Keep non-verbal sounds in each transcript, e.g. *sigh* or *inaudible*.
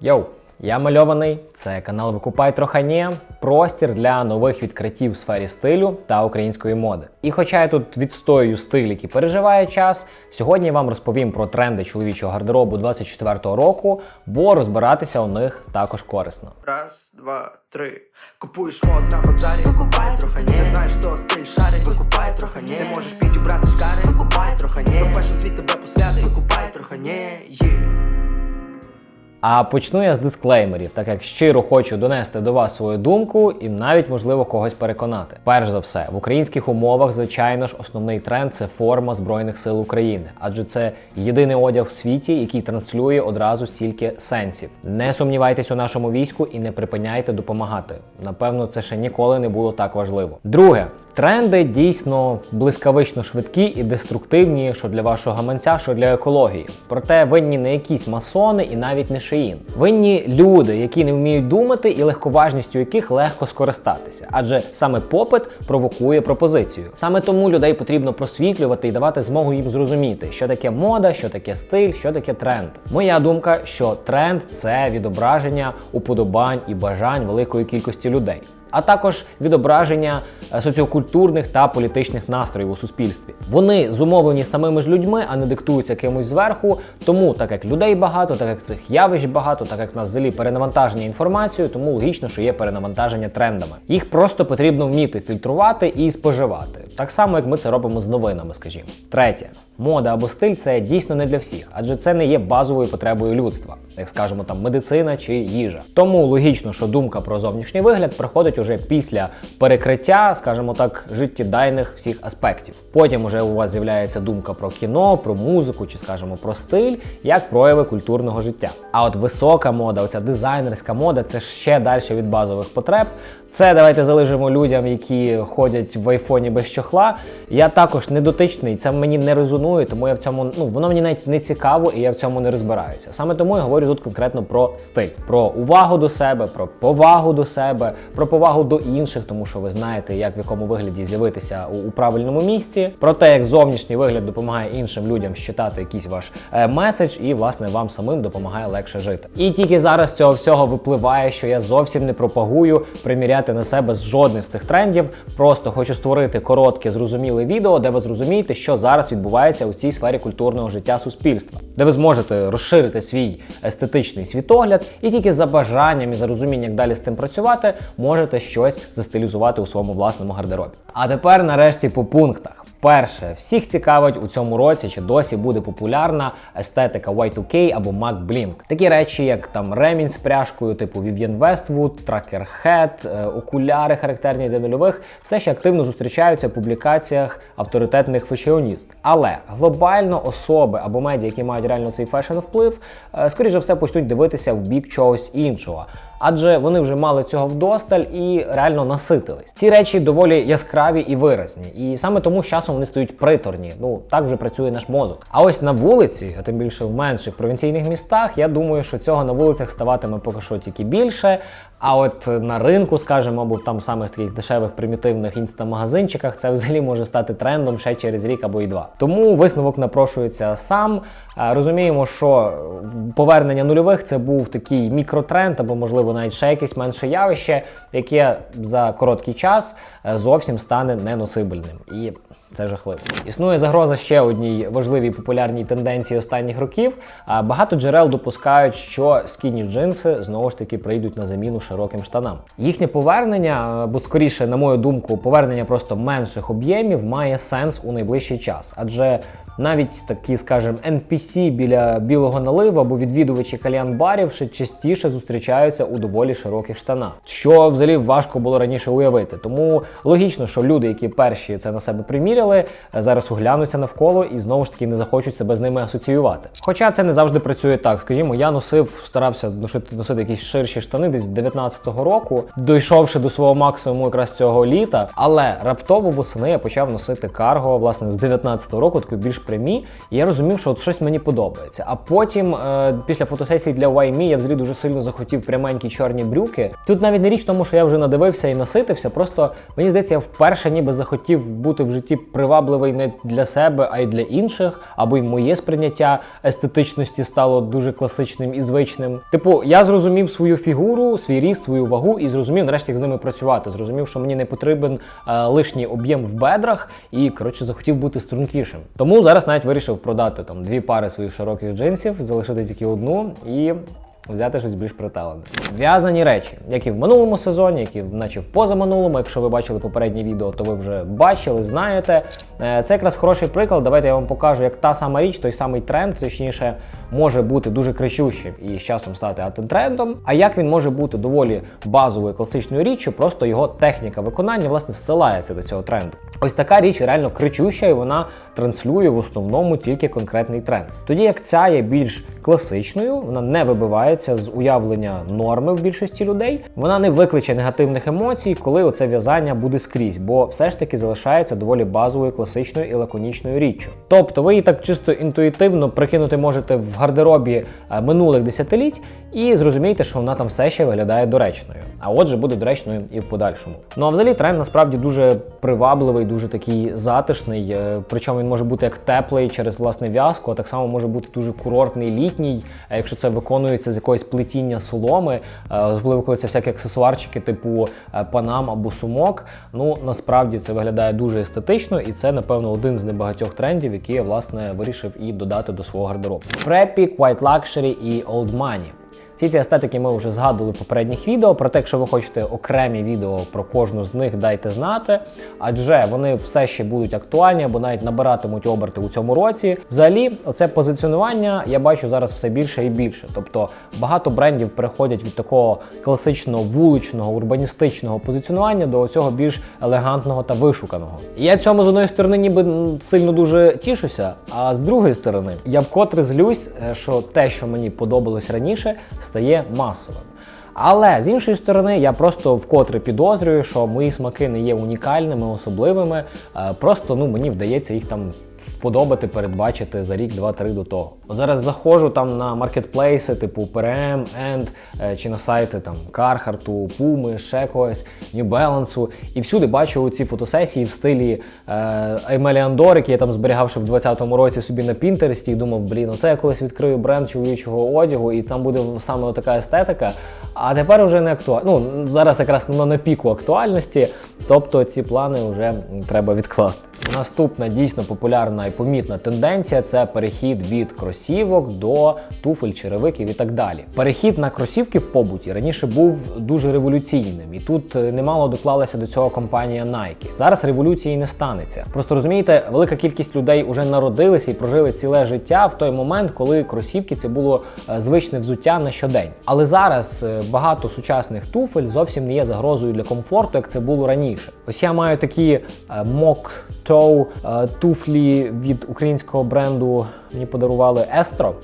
Йоу, я мальований. Це канал Викупай Трохані, простір для нових відкриттів в сфері стилю та української моди. І хоча я тут відстоюю стиль, який переживає час, сьогодні я вам розповім про тренди чоловічого гардеробу 24-го року, бо розбиратися у них також корисно. Раз, два, три. Купуєш мод на базарі, викупай трохи не знаєш, що стиль шарить, викупай трохи не можеш підібрати шкари, викупай трохи не хто фешн світ тебе посвятить, викупай трохи не є. А почну я з дисклеймерів, так як щиро хочу донести до вас свою думку і навіть можливо когось переконати. Перш за все, в українських умовах, звичайно ж, основний тренд це форма Збройних сил України, адже це єдиний одяг в світі, який транслює одразу стільки сенсів. Не сумнівайтесь у нашому війську і не припиняйте допомагати. Напевно, це ще ніколи не було так важливо. Друге. Тренди дійсно блискавично швидкі і деструктивні, що для вашого гаманця, що для екології. Проте винні не якісь масони і навіть не шиїн. Винні люди, які не вміють думати і легковажністю яких легко скористатися, адже саме попит провокує пропозицію. Саме тому людей потрібно просвітлювати і давати змогу їм зрозуміти, що таке мода, що таке стиль, що таке тренд. Моя думка, що тренд це відображення уподобань і бажань великої кількості людей а також відображення е, соціокультурних та політичних настроїв у суспільстві. Вони зумовлені самими ж людьми, а не диктуються кимось зверху. Тому, так як людей багато, так як цих явищ багато, так як в нас взагалі перенавантаження інформацією, тому логічно, що є перенавантаження трендами. Їх просто потрібно вміти фільтрувати і споживати, так само як ми це робимо з новинами, скажімо. Третє. Мода або стиль це дійсно не для всіх, адже це не є базовою потребою людства, як скажемо там медицина чи їжа. Тому логічно, що думка про зовнішній вигляд приходить уже після перекриття, скажімо так, життєдайних всіх аспектів. Потім уже у вас з'являється думка про кіно, про музику чи, скажімо, про стиль як прояви культурного життя. А от висока мода, оця дизайнерська мода, це ще далі від базових потреб. Це давайте залишимо людям, які ходять в айфоні без чохла. Я також не дотичний, це мені не резонує, тому я в цьому ну воно мені навіть не цікаво і я в цьому не розбираюся. Саме тому я говорю тут конкретно про стиль, про увагу до себе, про повагу до себе, про повагу до інших, тому що ви знаєте, як в якому вигляді з'явитися у, у правильному місці, про те, як зовнішній вигляд допомагає іншим людям щитати якийсь ваш е, меседж, і власне вам самим допомагає легше жити. І тільки зараз цього всього випливає, що я зовсім не пропагую приміряти на себе з жодних з цих трендів. Просто хочу створити коротке, зрозуміле відео, де ви зрозумієте, що зараз відбувається у цій сфері культурного життя суспільства, де ви зможете розширити свій естетичний світогляд, і тільки за бажанням і за розумінням, як далі з тим працювати, можете щось застилізувати у своєму власному гардеробі. А тепер, нарешті, по пунктах. Перше, всіх цікавить у цьому році, чи досі буде популярна естетика Y2K або Mac Blink. Такі речі, як там ремінь з пряжкою, типу Vivienne Westwood, Tracker Head, е, окуляри характерні для нульових, все ще активно зустрічаються в публікаціях авторитетних фешіоніст. Але глобально особи або медіа, які мають реально цей фешн вплив, е, скоріше все почнуть дивитися в бік чогось іншого. Адже вони вже мали цього вдосталь і реально наситились. Ці речі доволі яскраві і виразні, і саме тому з часом вони стають приторні. Ну так вже працює наш мозок. А ось на вулиці, а тим більше в менших провінційних містах, я думаю, що цього на вулицях ставатиме поки що тільки більше. А от на ринку, скажімо, або там самих таких дешевих примітивних інстамагазинчиках, це взагалі може стати трендом ще через рік або й два. Тому висновок напрошується сам. Е, Розуміємо, що повернення нульових це був такий мікротренд, або, можливо, навіть ще якесь менше явище, яке за короткий час е, зовсім стане неносибельним. І це жахливо. Існує загроза ще одній важливій популярній тенденції останніх років. А Багато джерел допускають, що скіні джинси знову ж таки прийдуть на заміну широким штанам. Їхнє повернення, або скоріше, на мою думку, повернення просто менших об'ємів має сенс у найближчий час, адже навіть такі, скажімо, NPC біля білого наливу або відвідувачі кальян-барів ще частіше зустрічаються у доволі широких штанах, що взагалі важко було раніше уявити. Тому логічно, що люди, які перші це на себе приміряли, зараз оглянуться навколо і знову ж таки не захочуть себе з ними асоціювати. Хоча це не завжди працює так. Скажімо, я носив, старався носити, носити якісь ширші штани десь з 19-го року, дійшовши до свого максимуму якраз цього літа, але раптово восени я почав носити карго власне з 19-го року, таку більш прямі, і я розумів, що от щось мені подобається. А потім, е, після фотосесії для YME, я взагалі дуже сильно захотів пряменькі чорні брюки. Тут навіть не річ в тому, що я вже надивився і наситився. Просто мені здається, я вперше ніби захотів бути в житті привабливий не для себе, а й для інших, або й моє сприйняття естетичності стало дуже класичним і звичним. Типу, я зрозумів свою фігуру, свій ріст, свою вагу і зрозумів нарешті, як з ними працювати. Зрозумів, що мені не потрібен е, лишній об'єм в бедрах, і коротше захотів бути стрункішим. Тому зараз навіть вирішив продати там дві пари своїх широких джинсів, залишити тільки одну і. Взяти щось більш приталене. В'язані речі, як і в минулому сезоні, які наче в позаминулому. Якщо ви бачили попереднє відео, то ви вже бачили, знаєте. Е, Це якраз хороший приклад. Давайте я вам покажу, як та сама річ, той самий тренд, точніше, може бути дуже кричущим і з часом стати антитрендом. А як він може бути доволі базовою класичною річчю, просто його техніка виконання власне зсилається до цього тренду. Ось така річ реально кричуща, і вона транслює в основному тільки конкретний тренд. Тоді як ця є більш класичною, вона не вибивається з уявлення норми в більшості людей. Вона не викличе негативних емоцій, коли оце в'язання буде скрізь, бо все ж таки залишається доволі базовою, класичною і лаконічною річчю. Тобто ви її так чисто інтуїтивно прикинути можете в гардеробі е, минулих десятиліть і зрозумієте, що вона там все ще виглядає доречною. А отже, буде доречною і в подальшому. Ну а взагалі тренд насправді дуже привабливий, дуже такий затишний. е, Причому він може бути як теплий через власне в'язку, а так само може бути дуже курортний літній, якщо це виконується з якогось плетіння соломи, е, особливо коли це всякі аксесуарчики, типу панам або сумок. Ну насправді це виглядає дуже естетично, і це, напевно, один з небагатьох трендів, які я власне вирішив і додати до свого гардеробу. Preppy, White Luxury і Old Money. Всі ці естетики ми вже згадували в попередніх відео. Проте, якщо ви хочете окремі відео про кожну з них, дайте знати, адже вони все ще будуть актуальні або навіть набиратимуть оберти у цьому році. Взагалі, оце позиціонування я бачу зараз все більше і більше. Тобто багато брендів переходять від такого класичного вуличного урбаністичного позиціонування до цього більш елегантного та вишуканого. Я цьому з одної сторони ніби сильно дуже тішуся, а з другої сторони я вкотре злюсь, е, що те, що мені подобалось раніше, стає масовим. Але з іншої сторони, я просто вкотре підозрюю, що мої смаки не є унікальними, особливими. е, Просто ну мені вдається їх там вподобати, передбачити за рік, два-три до того. От зараз заходжу там на маркетплейси, типу PRM, End, е, чи на сайти там Carhartt, Puma, ще когось, New Balance, і всюди бачу ці фотосесії в стилі Аймелі Андор, який я там зберігав ще в 2020 році собі на Пінтересті і думав, блін, оце я колись відкрию бренд чоловічого одягу, і там буде саме така естетика. А тепер вже не актуально. Ну зараз якраз на піку актуальності, тобто ці плани вже треба відкласти. Наступна дійсно популярна і помітна тенденція це перехід від кросівок до туфель, черевиків і так далі. Перехід на кросівки в побуті раніше був дуже революційним, і тут е, немало доклалася до цього компанія Nike. Зараз революції не станеться. Просто розумієте, велика кількість людей вже народилися і прожили ціле життя в той момент, коли кросівки це було е, звичне взуття на щодень. Але зараз е, багато сучасних туфель зовсім не є загрозою для комфорту, як це було раніше. Ось я маю такі Mock Toe е, туфлі від українського бренду. Мені подарували Естро.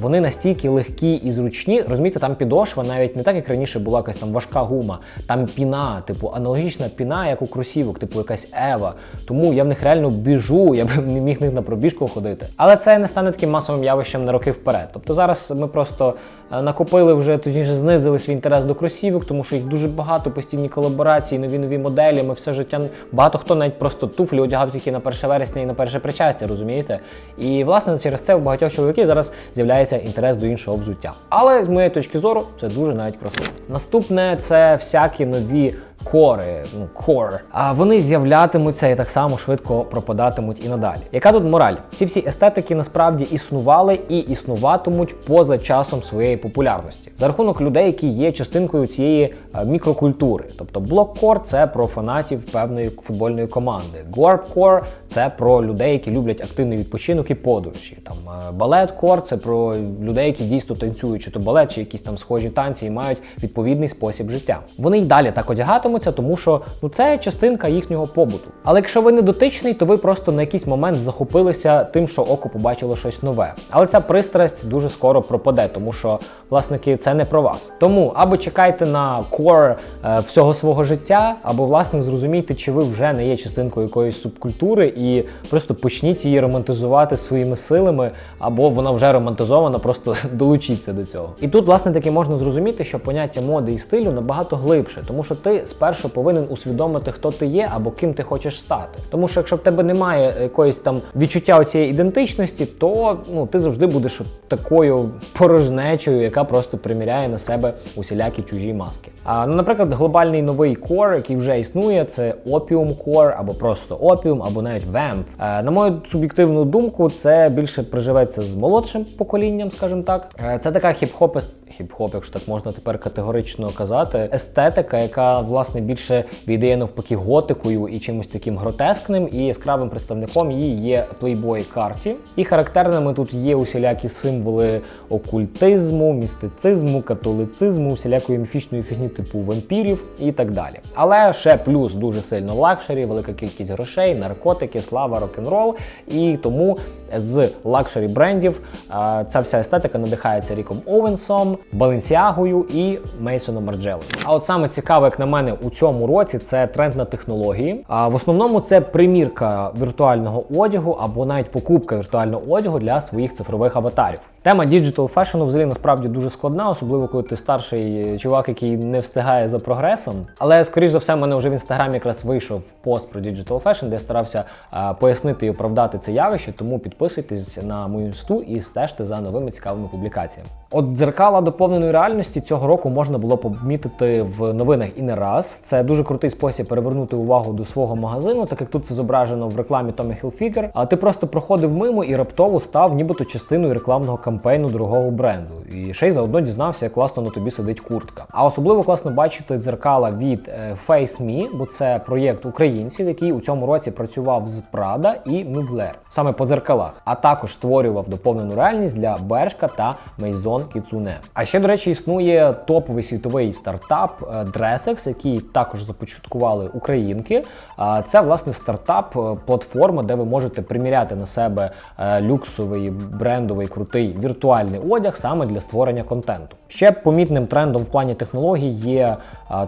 Вони настільки легкі і зручні. Розумієте, там підошва навіть не так, як раніше була якась там важка гума. Там піна, типу аналогічна піна, як у кросівок, типу якась Ева. Тому я в них реально біжу, я б не міг них на пробіжку ходити. Але це не стане таким масовим явищем на роки вперед. Тобто зараз ми просто е, накопили вже точніше знизили свій інтерес до кросівок, тому що їх дуже багато, постійні колаборації, нові нові моделі. Ми все життя багато хто навіть просто туфлі одягав тільки на 1 вересня і на перше причастя, розумієте? І власне через це у багатьох чоловіків зараз з'являється інтерес до іншого взуття. Але з моєї точки зору це дуже навіть красиво. Наступне це всякі нові. Кори, ну core, а вони з'являтимуться і так само швидко пропадатимуть і надалі. Яка тут мораль? Ці всі естетики насправді існували і існуватимуть поза часом своєї популярності за рахунок людей, які є частинкою цієї е, мікрокультури. Тобто блоккор це про фанатів певної футбольної команди. Горбкор це про людей, які люблять активний відпочинок і подорожі. Там е, балеткор це про людей, які дійсно танцюють, чи то балет, чи якісь там схожі танці і мають відповідний спосіб життя. Вони й далі так одягатимуть, вдягатимуться, тому що ну це частинка їхнього побуту. Але якщо ви не дотичний, то ви просто на якийсь момент захопилися тим, що око побачило щось нове. Але ця пристрасть дуже скоро пропаде, тому що власники це не про вас. Тому або чекайте на кор е, всього свого життя, або власне зрозумійте, чи ви вже не є частинкою якоїсь субкультури, і просто почніть її романтизувати своїми силами, або вона вже романтизована, просто *laughs* долучіться до цього. І тут, власне, таки можна зрозуміти, що поняття моди і стилю набагато глибше, тому що ти спершу повинен усвідомити, хто ти є або ким ти хочеш стати. Тому що якщо в тебе немає якоїсь там відчуття цієї ідентичності, то ну ти завжди будеш такою порожнечою, яка просто приміряє на себе усілякі чужі маски. А ну, наприклад, глобальний новий кор, який вже існує, це Opium Core, або просто Opium, або навіть Vamp. Е, на мою суб'єктивну думку, це більше приживеться з молодшим поколінням, скажімо так. Е, це така хіп-хоп, хіп-хоп, якщо так можна тепер категорично казати, естетика, яка власне більше віддає навпаки готикою і чимось таким гротескним, і яскравим представником її є Playboy Карті. І характерними тут є усілякі символи окультизму, містицизму, католицизму, усілякої міфічної фігні типу вампірів і так далі. Але ще плюс дуже сильно лакшері, велика кількість грошей, наркотики, слава, рок-н-рол. І тому з лакшері брендів ця вся естетика надихається Ріком Оуенсом, Баленсіагою і Мейсоном Марджелою. А от саме цікаве, як на мене, у цьому році це тренд на технології. А в основному це примірка віртуального одягу або навіть покупка віртуального одягу для своїх цифрових аватарів. Тема діджитал фешену взагалі насправді дуже складна, особливо коли ти старший чувак, який не встигає за прогресом. Але скоріш за все, в мене вже в інстаграмі якраз вийшов пост про діджитал фешн, де я старався а, пояснити і оправдати це явище. Тому підписуйтесь на мою інсту і стежте за новими цікавими публікаціями. От дзеркала доповненої реальності цього року можна було помітити в новинах і не раз. Це дуже крутий спосіб перевернути увагу до свого магазину, так як тут це зображено в рекламі Tommy Hilfiger. А ти просто проходив мимо і раптово став нібито частиною рекламного кампейну дорогого бренду. І ще й заодно дізнався, як класно на тобі сидить куртка. А особливо класно бачити дзеркала від е, Face Me, бо це проєкт українців, який у цьому році працював з Prada і Mugler, саме по дзеркалах, а також створював доповнену реальність для Бершка та Maison Kitsune. А ще, до речі, існує топовий світовий стартап е, Dressex, який також започаткували українки. А Це власне стартап, е, платформа, де ви можете приміряти на себе е, люксовий брендовий крутий віртуальний одяг саме для створення контенту. Ще помітним трендом в плані технологій є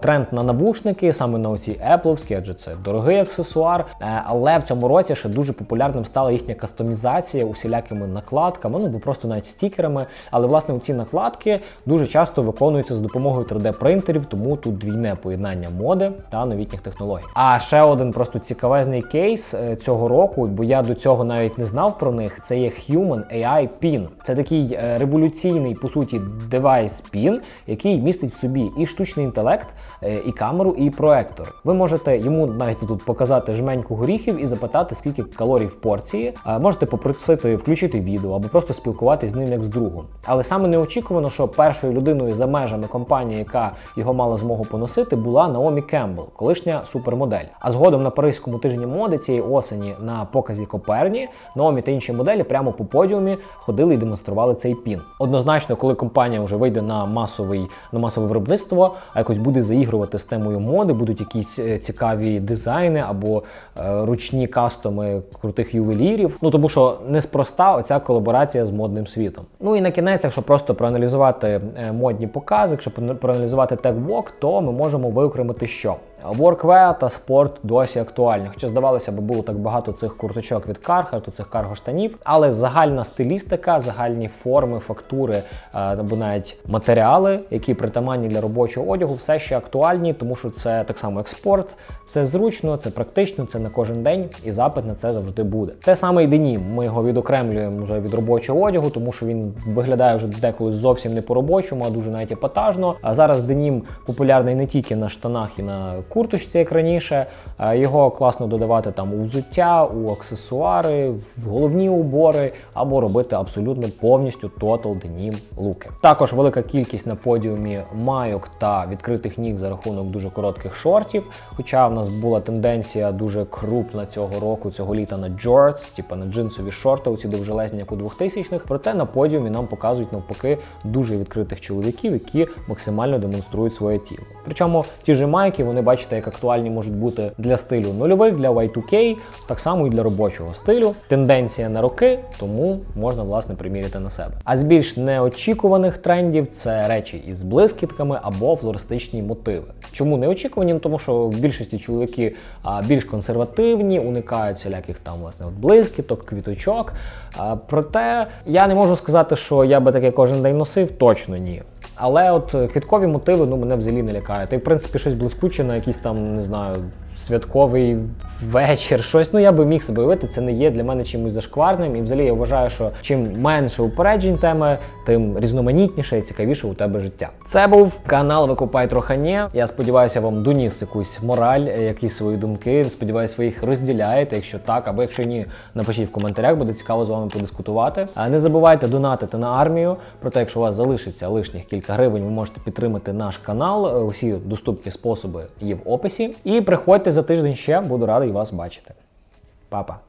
тренд на навушники, саме на оці Apple'овські, адже це дорогий аксесуар. Е, Але в цьому році ще дуже популярним стала їхня кастомізація усілякими накладками, ну просто навіть стікерами. Але власне ці накладки дуже часто виконуються з допомогою 3D-принтерів, тому тут двійне поєднання моди та новітніх технологій. А ще один просто цікавезний кейс е, цього року, бо я до цього навіть не знав про них. Це є Human AI Pin. Це такий е, революційний по суті девайс пін, який містить в собі і штучний інтелект, е, і камеру, і проектор. Ви можете йому навіть тут показати жменьку горіхів і запитати, скільки калорій в порції. Можете попросити включити відео або просто спілкуватись з ним як з другом. Але саме неочікувано, що першою людиною за межами компанії, яка його мала змогу поносити, була Наомі Кембл, колишня супермодель. А згодом на Паризькому тижні моди цієї осені на показі Коперні Наомі та інші моделі прямо по подіумі ходили і демонстрували цей пін. Однозначно, коли компанія вже вийде на масовий на масове виробництво, а якось буде заігрувати з темою моди, будуть якісь е, цікаві дизайни або е, ручні кастоми крутих ювелірів. Ну тому що неспроста оця колаборація з модним світом. Ну і на кінець, якщо просто проаналізувати е, модні покази, якщо проаналізувати тек-вок, то ми можемо виокремити що. Workwear та спорт досі актуальні. Хоча здавалося б, було так багато цих курточок від Carhartt, цих карго-штанів, але загальна стилістика, загальні форми, фактури е, або навіть матеріали, які притаманні для робочого одягу, все ще актуальні, тому що це так само як спорт, це зручно, це практично, це на кожен день, і запит на це завжди буде. Те саме і денім. Ми його відокремлюємо вже від робочого одягу, тому що він виглядає вже деколи зовсім не по-робочому, а дуже навіть епатажно. А зараз денім популярний не тільки на штанах і на курточці, як раніше. Його класно додавати там у взуття, у аксесуари, в головні убори або робити абсолютно повністю тотал денім луки. Також велика кількість на подіумі майок та відкритих ніг за рахунок дуже коротких шортів. Хоча в нас була тенденція дуже крупна цього року, цього літа на джордс, типу на джинсові шорти, оці довжелезні, як у 2000-х. Проте на подіумі нам показують навпаки дуже відкритих чоловіків, які максимально демонструють своє тіло. Причому ті ж майки, вони бачите, як актуальні можуть бути для стилю нульових, для Y2K, так само і для робочого стилю. Тенденція на роки, тому можна власне приміряти на себе. А з більш неочікуваних трендів це речі із блискітками або флористичні мотиви. Чому неочікувані? Ну, тому що в більшості чоловіки більш консервативні, уникають всіляких там власне от блискіток, квіточок. Проте я не можу сказати, що я би таке кожен день носив, точно ні. Але от квіткові мотиви ну мене взагалі не лякають. Й в принципі щось блискуче на якийсь там, не знаю, святковий вечір, щось. Ну я би міг себе уявити, це не є для мене чимось зашкварним. І взагалі я вважаю, що чим менше упереджень теми, тим різноманітніше і цікавіше у тебе життя. Це був канал Викупай Трохані. Я сподіваюся, вам доніс якусь мораль, е, якісь свої думки. Сподіваюся, ви їх розділяєте. Якщо так, або якщо ні, напишіть в коментарях, буде цікаво з вами подискутувати. А не забувайте донатити на армію. Проте, якщо у вас залишиться лишніх кілька гривень, ви можете підтримати наш канал. Е, Усі доступні способи є в описі. І приходьте за тиждень ще, буду радий вас бачити. Па-па.